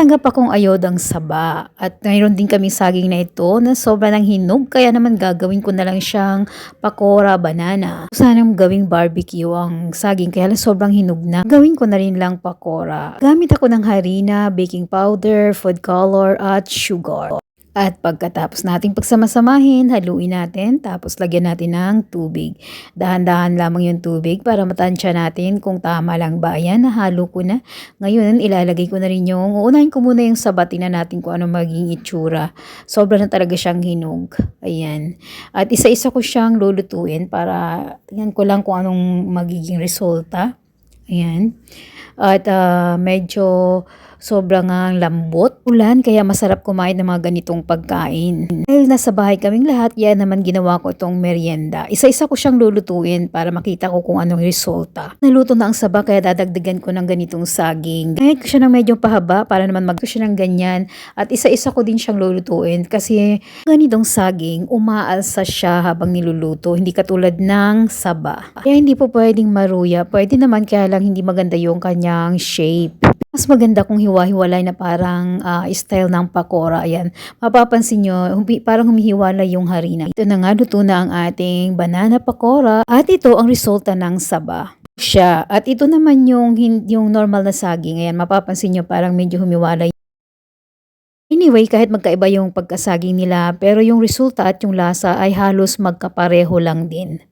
Tanggap akong ayodang saba at mayroon din kaming saging na ito na sobra ng hinog kaya naman gagawin ko na lang siyang pakora banana. Sanang gawing barbecue ang saging kaya lang sobrang hinog na. Gawin ko na rin lang pakora. Gamit ako ng harina, baking powder, food color at sugar. At pagkatapos nating pagsamasamahin, haluin natin, tapos lagyan natin ng tubig. Dahan-dahan lamang yung tubig para matansya natin kung tama lang ba. Ayan, nahalo ko na. Ngayon, ilalagay ko na rin yung, uunahin ko muna yung sabat, tingnan natin kung ano magiging itsura. Sobra na talaga siyang hinog. Ayan. At isa-isa ko siyang lulutuin para tingnan ko lang kung anong magiging resulta. Ayan. At ah, medyo sobrang ang lambot. Ulan kaya masarap kumain ng mga ganitong pagkain. Dahil nasa bahay kaming lahat, yan naman ginawa ko itong merienda. Isa-isa ko siyang lulutuin para makita ko kung anong resulta. Naluto na ang saba kaya dadagdagan ko ng ganitong saging. Kahit ko siya ng medyo pahaba para naman mag siya ng ganyan. At isa-isa ko din siyang lulutuin kasi ganitong saging, umaalsa siya habang niluluto. Hindi katulad ng saba. Kaya hindi po pwedeng maruya. Pwede naman kaya lang hindi maganda yung kanyang shape. Mas maganda kung hiwa-hiwalay na parang ah, style ng pakora. Ayan. Mapapansin nyo, humi- parang humihiwalay yung harina. Ito na nga, luto na ang ating banana pakora. At ito ang resulta ng saba siya. At ito naman yung, yung normal na saging. Ayan, mapapansin nyo parang medyo humiwalay. Anyway, kahit magkaiba yung pagkasaging nila, pero yung resulta at yung lasa ay halos magkapareho lang din.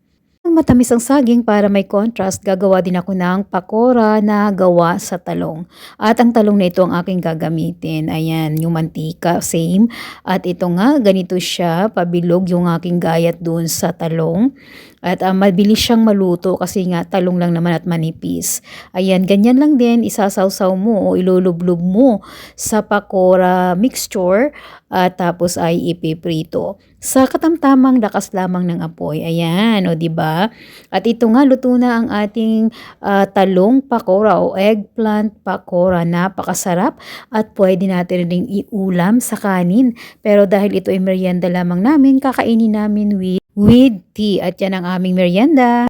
Matamis ang saging para may contrast, gagawa din ako ng pakora na gawa sa talong. At ang talong na ito ang aking gagamitin. Ayan, yung mantika, same. At ito nga, ganito siya, pabilog yung aking gayat dun sa talong. At ah, mabilis siyang maluto kasi nga talong lang naman at manipis. Ayan, ganyan lang din, isasawsaw mo o ilulublob mo sa pakora mixture at tapos ay ipiprito. Sa katamtamang lakas lamang ng apoy. Ayan, o di ba? At ito nga luto na ang ating ah, talong pakora o eggplant pakora. Napakasarap at pwede natin ring iulam sa kanin. Pero dahil ito ay merienda lamang namin, kakainin namin with with tea at yan ang aming merienda.